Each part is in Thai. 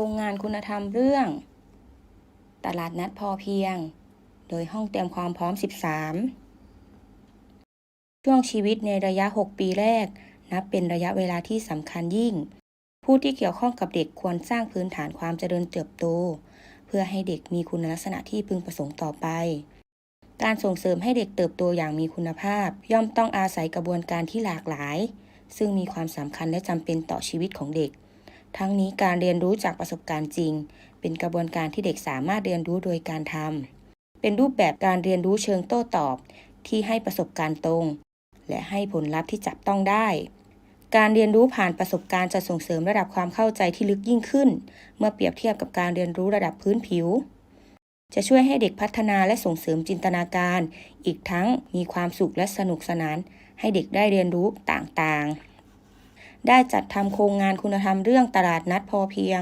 ครงงานคุณธรรมเรื่อง ตลาดนัดพอเพียง โดยห้องเตรียมความพร้อม 13 ช่วงชีวิตในระยะ 6 ปีแรก นับเป็นระยะเวลาที่สำคัญยิ่ง ผู้ที่เกี่ยวข้องกับเด็กควรสร้างพื้นฐานความเจริญเติบโต เพื่อให้เด็กมีคุณลักษณะที่พึงประสงค์ต่อไป การส่งเสริมให้เด็กเติบโตอย่างมีคุณภาพ ย่อมต้องอาศัยกระบวนการที่หลากหลาย ซึ่งมีความสำคัญและจำเป็นต่อชีวิตของเด็ก ทั้งนี้การเรียนรู้จากประสบการณ์จริง เป็นกระบวนการที่เด็กสามารถเรียนรู้โดยการทำเป็นรูปแบบการเรียนรู้เชิงโต้ตอบ ที่ให้ประสบการณ์ตรง และให้ผลลัพธ์ที่จับต้องได้ การเรียนรู้ผ่านประสบการณ์จะส่งเสริมระดับความเข้าใจที่ลึกยิ่งขึ้น เมื่อเปรียบเทียบกับการเรียนรู้ระดับพื้นผิว จะช่วยให้เด็กพัฒนาและส่งเสริมจินตนาการ อีกทั้งมีความสุขและสนุกสนาน ให้เด็กได้เรียนรู้ต่างๆ ได้จัดทำโครงงานคุณธรรมเรื่องตลาดนัดพอเพียง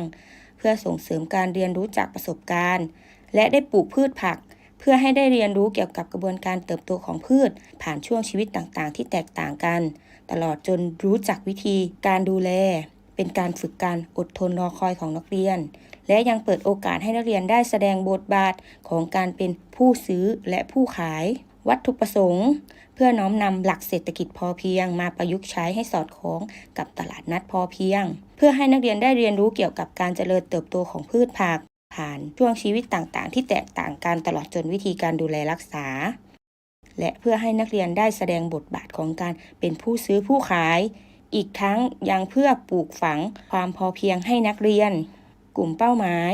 เพื่อส่งเสริมการเรียนรู้จากประสบการณ์ และได้ปลูกพืชผัก เพื่อให้ได้เรียนรู้เกี่ยวกับกระบวนการเติบโตของพืช ผ่านช่วงชีวิตต่างๆ ที่แตกต่างกัน ตลอดจนรู้จักวิธีการดูแล เป็นการฝึกการอดทนรอคอยของนักเรียน และยังเปิดโอกาสให้นักเรียนได้แสดงบทบาทของการเป็นผู้ซื้อและผู้ขายวัตถุประสงค์ เพื่อน้อมนำหลักเศรษฐกิจพอเพียง มาประยุกต์ใช้ให้สอดคล้องกับตลาดนัดพอเพียง เพื่อให้นักเรียนได้เรียนรู้เกี่ยวกับการเจริญเติบโตของพืชผัก ผ่านช่วงชีวิตต่างๆ ที่แตกต่างกันตลอดจนวิธีการดูแลรักษา และเพื่อให้นักเรียนได้แสดงบทบาทของการเป็นผู้ซื้อผู้ขาย อีกทั้งยังเพื่อปลูกฝังความพอเพียงให้นักเรียน กลุ่มเป้าหมาย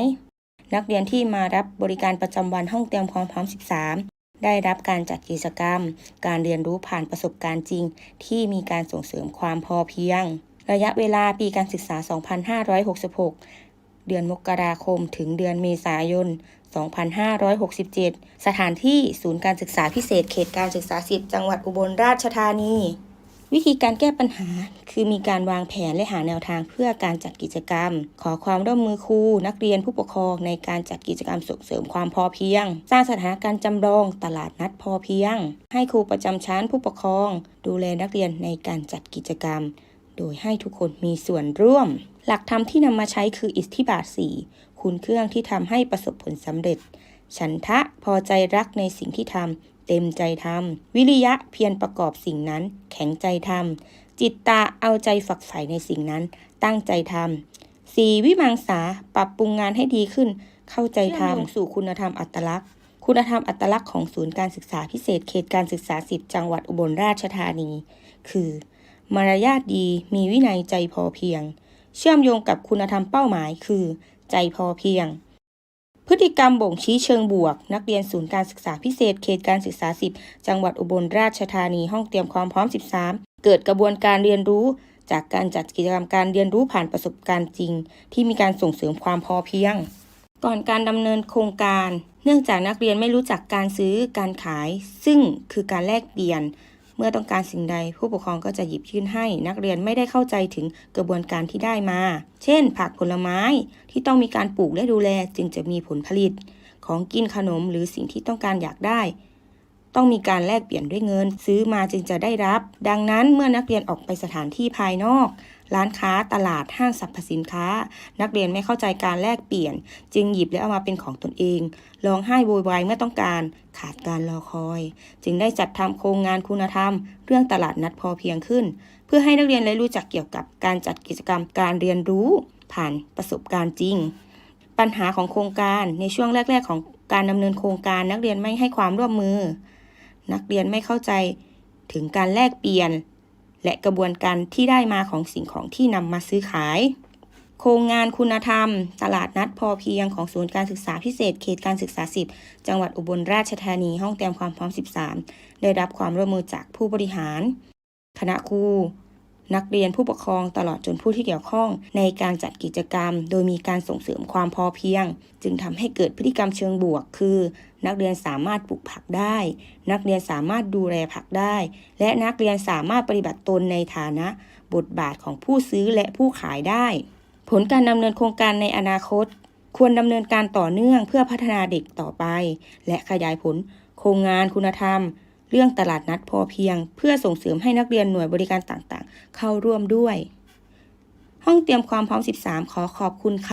นักเรียนที่มารับบริการประจำวันห้องเตรียมความพร้อม 13 ได้รับการจัดกิจกรรม การเรียนรู้ผ่านประสบการณ์จริง ที่มีการส่งเสริมความพอเพียง ระยะเวลาปีการศึกษา 2566 เดือนมกราคม ถึงเดือนเมษายน 2567 สถานที่ศูนย์การศึกษาพิเศษเขตการศึกษา 10 จังหวัดอุบลราชธานี วิธีการแก้ปัญหา คือมีการวางแผนและหาแนวทางเพื่อการจัดกิจกรรม ขอความร่วมมือครูนักเรียนผู้ปกครองในการจัดกิจกรรมส่งเสริมความพอเพียง สร้างสถานการณ์จำลองตลาดนัดพอเพียง ให้ครูประจำชั้นผู้ปกครอง ดูแลนักเรียนในการจัดกิจกรรม โดยให้ทุกคนมีส่วนร่วม หลักธรรมที่นำมาใช้คืออิทธิบาท 4 คุณเครื่องที่ทำให้ประสบผลสำเร็จ ฉันทะพอใจรักในสิ่งที่ทำ เต็มใจทำวิริยะเพียรประกอบสิ่งนั้น แข็งใจทำจิตตาเอาใจฝักใฝ่ในสิ่งนั้น ตั้งใจทำสี่วิมังสาปรับปรุงงานให้ดีขึ้น เข้าใจทำสู่คุณธรรมอัตลักษณ์ คุณธรรมอัตลักษณ์ของศูนย์การศึกษาพิเศษเขตการศึกษาสิบจังหวัดอุบลราชธานี คือ มารยาทดีมีวินัยใจพอเพียง เชื่อมโยงกับคุณธรรมเป้าหมายคือ ใจพอเพียง พฤติกรรมบ่งชี้เชิงบวก นักเรียนศูนย์การศึกษาพิเศษเขตการศึกษา 10 จังหวัดอุบลราชธานีห้องเตรียมความพร้อม 13 เกิดกระบวนการเรียนรู้ จากการจัดกิจกรรมการเรียนรู้ผ่านประสบการณ์จริง ที่มีการส่งเสริมความพอเพียง ก่อนการดำเนินโครงการ เนื่องจากนักเรียนไม่รู้จักการซื้อการขาย ซึ่งคือการแลกเปลี่ยน มื่อต้องการสิ่งใดผู้ปกครองก็จะหยิบยื่นให้ นักเรียนไม่ได้เข้าใจถึงกระบวนการที่ได้มา เช่น ผักผลไม้ที่ต้องมีการปลูกและดูแลจึงจะมีผลผลิต ของกินขนมหรือสิ่งที่ต้องการอยากได้ ต้องมีการแลกเปลี่ยนด้วยเงิน ซื้อมาจึงจะได้รับ ดังนั้นเมื่อนักเรียนออกไปสถานที่ภายนอก ร้านค้าตลาดห้างสรรพสินค้า นักเรียนไม่เข้าใจการแลกเปลี่ยน จึงหยิบและเอามาเป็นของตนเองร้องไห้โวยวายเมื่อต้องการขาดการรอคอย จึงได้จัดทำโครงงานคุณธรรม เรื่องตลาดนัดพอเพียงขึ้น เพื่อให้นักเรียนได้รู้จักเกี่ยวกับการจัดกิจกรรมการเรียนรู้ผ่านประสบการณ์จริง ปัญหาของโครงการในช่วงแรก ๆ ของการดำเนินโครงการนักเรียนไม่ให้ความร่วมมือ นักเรียนไม่เข้าใจถึงการแลกเปลี่ยน และกระบวนการที่ได้มาของสิ่งของที่นำมาซื้อขาย โครงงานคุณธรรม ตลาดนัดพอเพียงของศูนย์การศึกษาพิเศษ เขตการศึกษา 10 จังหวัดอุบลราชธานีห้องเตรียมความพร้อม 13 ได้รับความร่วมมือจากผู้บริหาร คณะครู นักเรียนผู้ปกครองตลอดจนผู้ที่เกี่ยวข้อง ในการจัดกิจกรรม โดยมีการส่งเสริมความพอเพียง จึงทำให้เกิดพฤติกรรมเชิงบวก คือ นักเรียนสามารถปลูกผักได้ นักเรียนสามารถดูแลผักได้ และนักเรียนสามารถปฏิบัติตนในฐานะ บทบาทของผู้ซื้อและผู้ขายได้ ผลการดำเนินโครงการในอนาคต ควรดำเนินการต่อเนื่องเพื่อพัฒนาเด็กต่อไป และขยายผล โครงงานคุณธรรม เรื่องตลาดนัดพอเพียง เพื่อส่งเสริมให้นักเรียนหน่วยบริการต่างๆ เข้าร่วมด้วย ห้องเตรียมความพร้อม 13 ขอขอบคุณค่ะ